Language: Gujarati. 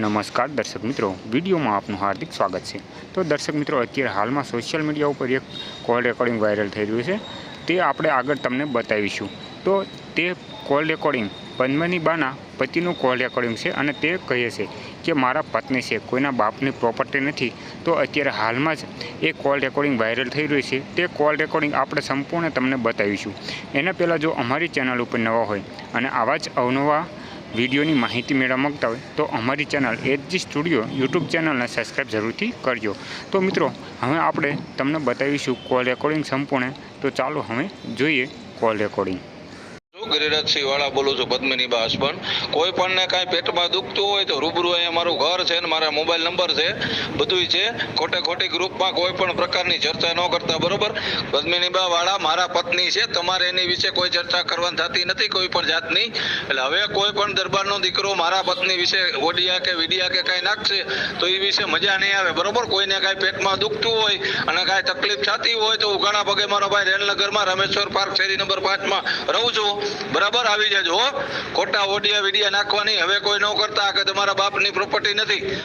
નમસ્કાર, દર્શક મિત્રો. વિડીયોમાં આપનું હાર્દિક સ્વાગત છે. તો દર્શક મિત્રો, અત્યારે હાલમાં સોશિયલ મીડિયા ઉપર એક કોલ રેકોર્ડિંગ વાયરલ થઈ રહ્યું છે. તે આપણે આગળ તમને બતાવીશું. તો તે કોલ રેકોર્ડિંગ પદ્મની બાના પતિનું કોલ રેકોર્ડિંગ છે અને તે કહે છે કે, મારા પત્ની છે, કોઈના બાપની પ્રોપર્ટી નથી. તો અત્યારે હાલમાં જ એ કોલ રેકોર્ડિંગ વાયરલ થઈ રહ્યું છે. તે કોલ રેકોર્ડિંગ આપણે સંપૂર્ણ તમને બતાવીશું. એના પહેલાં જો અમારી ચેનલ ઉપર નવા હોય અને આવા જ અવનવા વિડીયોની માહિતી મેળવવા માંગતા હોય તો અમારી ચેનલ એચજી સ્ટુડિયો યુટ્યુબ ચેનલને સબસ્ક્રાઈબ જરૂરથી કરજો. તો મિત્રો, હવે આપણે તમને બતાવીશું કોલ રેકોર્ડિંગ સંપૂર્ણ. તો ચાલો હવે જોઈએ કોલ રેકોર્ડિંગ. હું ગિરિરાજસિંહ વાળા બોલું છું, પદ્મિની બા હસબન્ડ કોઈ પણ ને કાંઈ પેટમાં દુખતું હોય તો રૂબરૂ અહીંયા મારું ઘર છે ને મારા મોબાઈલ નંબર છે, બધુંય છે. ખોટે ખોટી ગ્રુપમાં કોઈ પણ પ્રકારની ચર્ચા ન કરતા, બરોબર? પદ્મિની બા વાળા, મારા પત્ની છે, તમારે એની વિશે કોઈ ચર્ચા કરવાની થતી નથી કોઈ પણ જાતની. એટલે હવે કોઈ પણ દરબારનો દીકરો મારા પત્ની વિશે ઓડિયા કે વિડિયા કે કાંઈ નાખશે, તો એ વિશે મજા નહીં આવે, બરોબર? કોઈને કાંઈ પેટમાં દુખતું હોય અને કાંઈ તકલીફ થતી હોય તો હું ઘણા પગે મારો ભાઈ રેલનગરમાં, રમેશ્વર પાર્ક શેરી નંબર પાંચમાં રહું છું. બરાબર? આવી જજો ખોટા ઓડિયા વિડિયા નાખવાની. હવે કોઈ ન કરતા કે તમારા બાપની પ્રોપર્ટી નથી.